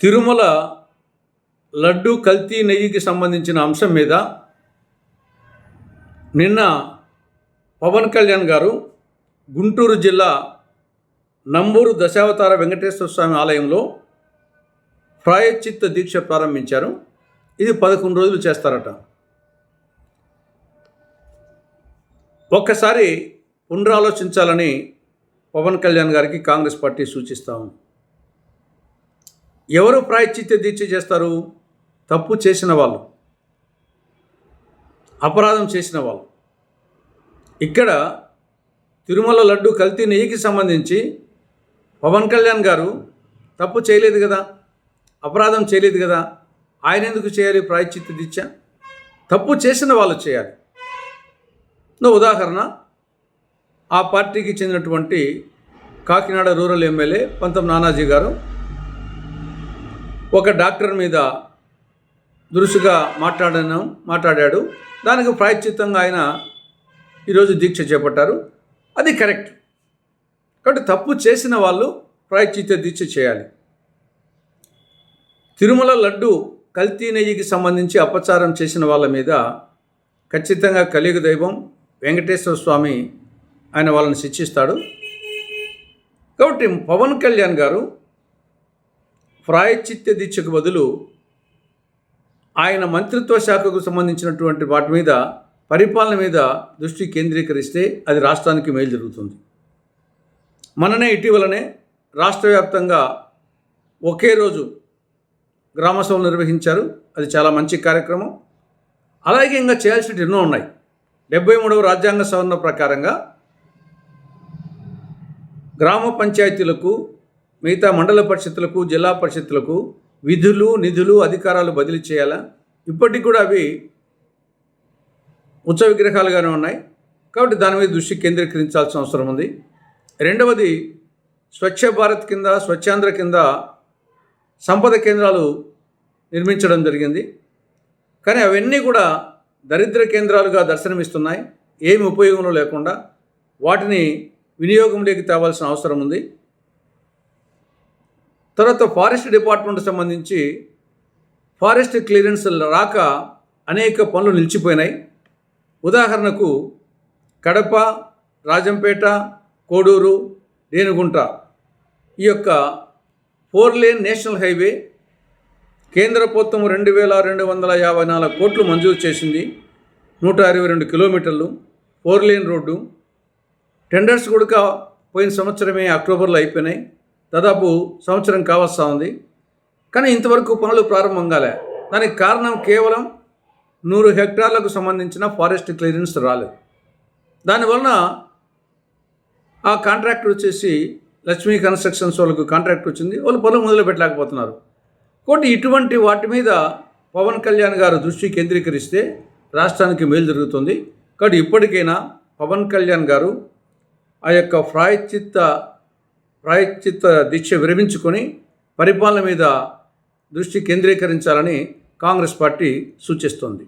తిరుమల లడ్డు కల్తీ నెయ్యికి సంబంధించిన అంశం మీద నిన్న పవన్ కళ్యాణ్ గారు గుంటూరు జిల్లా నంబూరు దశావతార వెంకటేశ్వర స్వామి ఆలయంలో ప్రాయచిత్త దీక్ష ప్రారంభించారు. ఇది పదకొండు రోజులు చేస్తారట. ఒక్కసారి పునరాలోచించాలని పవన్ కళ్యాణ్ గారికి కాంగ్రెస్ పార్టీ సూచిస్తా ఉంది. ఎవరు ప్రాయశ్చిత్య దీక్ష చేస్తారు? తప్పు చేసిన వాళ్ళు. అపరాధం చేసిన వాళ్ళు. ఇక్కడ తిరుమల లడ్డు కల్తీ నెయ్యికి సంబంధించి పవన్ కళ్యాణ్ గారు తప్పు చేయలేదు కదా? అపరాధం చేయలేదు కదా? ఆయన ఎందుకు చేయాలి ప్రాయశ్చిత్త దీక్ష? తప్పు చేసిన వాళ్ళు చేయాలి. ఉదాహరణ ఆ పార్టీకి చెందినటువంటి కాకినాడ రూరల్ ఎమ్మెల్యే పంతం నానాజీ గారు ఒక డాక్టర్ మీద దురుసుగా మాట్లాడను మాట్లాడాడు. దానికి ప్రాయశ్చిత్తంగా ఆయన ఈరోజు దీక్ష చేపట్టారు. అది కరెక్ట్. కాబట్టి తప్పు చేసిన వాళ్ళు ప్రాయశ్చిత్త దీక్ష చేయాలి. తిరుమల లడ్డు కల్తీ నెయ్యికి సంబంధించి అపచారం చేసిన వాళ్ళ మీద ఖచ్చితంగా కలియుగ దైవం వెంకటేశ్వర స్వామి ఆయన వాళ్ళని శిక్షిస్తాడు. కాబట్టి పవన్ కళ్యాణ్ గారు ప్రాయశ్చిత్త దీక్షకు బదులు ఆయన మంత్రిత్వ శాఖకు సంబంధించినటువంటి వాటి మీద పరిపాలన మీద దృష్టి కేంద్రీకరిస్తే అది రాష్ట్రానికి మేలు జరుగుతుంది. మననే ఇటీవలనే రాష్ట్ర వ్యాప్తంగా ఒకే రోజు గ్రామసభలు నిర్వహించారు. అది చాలా మంచి కార్యక్రమం. అలాగే ఇంకా చేయాల్సినవి ఎన్నో ఉన్నాయి. డెబ్బై మూడవ రాజ్యాంగ సవరణ ప్రకారంగా గ్రామ పంచాయతీలకు మిగతా మండల పరిషత్తులకు జిల్లా పరిషత్తులకు విధులు నిధులు అధికారాలు బదిలీ చేయాలా? ఇప్పటికి కూడా అవి ఉచ్చ విగ్రహాలుగానే ఉన్నాయి. కాబట్టి దాని మీద దృష్టి కేంద్రీకరించాల్సిన అవసరం ఉంది. రెండవది స్వచ్ఛ భారత్ కింద స్వచ్ఛాంధ్ర కింద సంపద కేంద్రాలు నిర్మించడం జరిగింది. కానీ అవన్నీ కూడా దరిద్ర కేంద్రాలుగా దర్శనమిస్తున్నాయి. ఏమి ఉపయోగంలో లేకుండా వాటిని వినియోగంలోకి తేవాల్సిన అవసరం ఉంది. తర్వాత ఫారెస్ట్ డిపార్ట్మెంట్ సంబంధించి ఫారెస్ట్ క్లియరెన్స్ రాక అనేక పనులు నిలిచిపోయినాయి. ఉదాహరణకు కడప రాజంపేట కోడూరు రేణుగుంట ఈ యొక్క ఫోర్ లేన్ నేషనల్ హైవే కేంద్ర ప్రభుత్వం రెండు వేల రెండు వందల యాభై నాలుగు కోట్లు మంజూరు చేసింది. నూట అరవై రెండు కిలోమీటర్లు ఫోర్ లేన్ రోడ్డు. టెండర్స్ కూడా పోయిన సంవత్సరమే అక్టోబర్లో అయిపోయినాయి. దాదాపు సంవత్సరం కావస్తా ఉంది. కానీ ఇంతవరకు పనులు ప్రారంభం కాలే. దానికి కారణం కేవలం నూరు హెక్టార్లకు సంబంధించిన ఫారెస్ట్ క్లియరెన్స్ రాలేదు. దానివలన ఆ కాంట్రాక్ట్ వచ్చేసి లక్ష్మీ కన్స్ట్రక్షన్స్ వాళ్ళకు కాంట్రాక్ట్ వచ్చింది. వాళ్ళు పనులు మొదలు పెట్టలేకపోతున్నారు. కాబట్టి ఇటువంటి వాటి మీద పవన్ కళ్యాణ్ గారు దృష్టి కేంద్రీకరిస్తే రాష్ట్రానికి మేలు జరుగుతుంది. కాబట్టి ఇప్పటికైనా పవన్ కళ్యాణ్ గారు ఆ యొక్క ప్రాయశ్చిత్త ప్రాయశ్చిత్త దీక్ష విరమించుకొని పరిపాలన మీద దృష్టి కేంద్రీకరించాలని కాంగ్రెస్ పార్టీ సూచిస్తోంది.